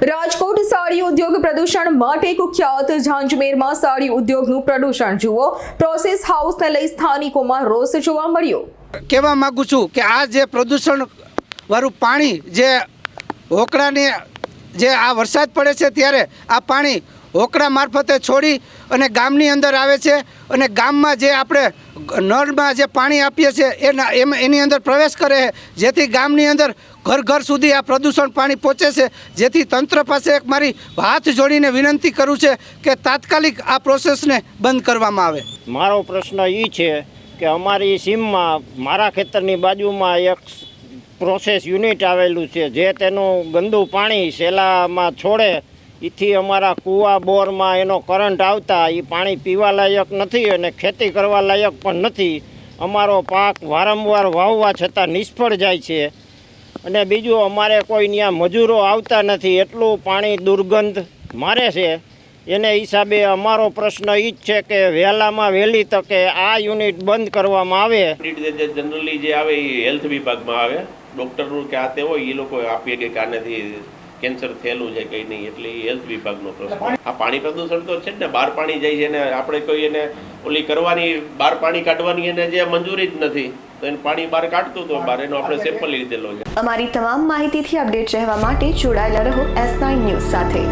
રાજકોટ સાડી ઉદ્યોગ પ્રદૂષણ માટે કુખ્યાત ઝાંઝમેરમાં સાડી ઉદ્યોગનું પ્રદૂષણ. જુઓ પ્રોસેસ હાઉસને લઈ સ્થાનિકોમાં રોષ જોવા મળ્યો. કહેવા માગું છું કે આ જે પ્રદૂષણ વાળું પાણી જે હોકળાને જે આ વરસાદ પડે છે ત્યારે આ પાણી હોકળા મારફતે છોડી અને ગામની અંદર આવે છે અને ગામમાં જે આપણે નળમાં જે પાણી આપીએ છીએ, એના એમ એની અંદર પ્રવેશ કરે છે, જેથી ગામની અંદર ઘર ઘર સુધી આ પ્રદૂષણ પાણી પહોંચે છે, જેથી તંત્ર પાસે એક મારી હાથ જોડીને વિનંતી કરું છે કે તાત્કાલિક આ પ્રોસેસને બંધ કરવામાં આવે. મારો પ્રશ્ન એ છે કે અમારી સીમમાં, મારા ખેતરની બાજુમાં એક પ્રોસેસ યુનિટ આવેલું છે, જે તેનું ગંદુ પાણી શેલામાં છોડે એથી અમારા કૂવા બોરમાં એનો કરંટ આવતા એ પાણી પીવા લાયક નથી અને ખેતી કરવા લાયક પણ નથી. અમારો પાક વારંવાર વાવવા છતાં નિષ્ફળ જાય છે. અને બીજું, અમારે કોઈ ત્યાં મજૂરો આવતા નથી. એટલું પાણી દુર્ગંધ મારે છે. એને હિસાબે અમારો પ્રશ્ન એ જ છે કે વહેલામાં વહેલી તકે આ યુનિટ બંધ કરવામાં આવે. જનરલી જે આવે એ હેલ્થ વિભાગમાં આવે. ડૉક્ટરનું કે આ તે હોય એ લોકો આપીએ કે આનાથી કેન્સર થયેલું છે કંઈ નહીં એટલે એ હેલ્થ વિભાગનો પ્રશ્ન. આ પાણી પ્રદૂષણ તો છે જ ને બહાર પાણી જાય છે ને આપણે કોઈ એને ઓલી કરવાની બહાર પાણી કાઢવાની એને જે મંજૂરી જ નથી તો એને પાણી બહાર કાઢતું તો બહાર એનો આપણે સેમ્પલ લીધેલો છે. અમારી તમામ માહિતીથી અપડેટ રહેવા માટે જોડાયેલા રહો એસ નાઇન ન્યૂઝ સાથે.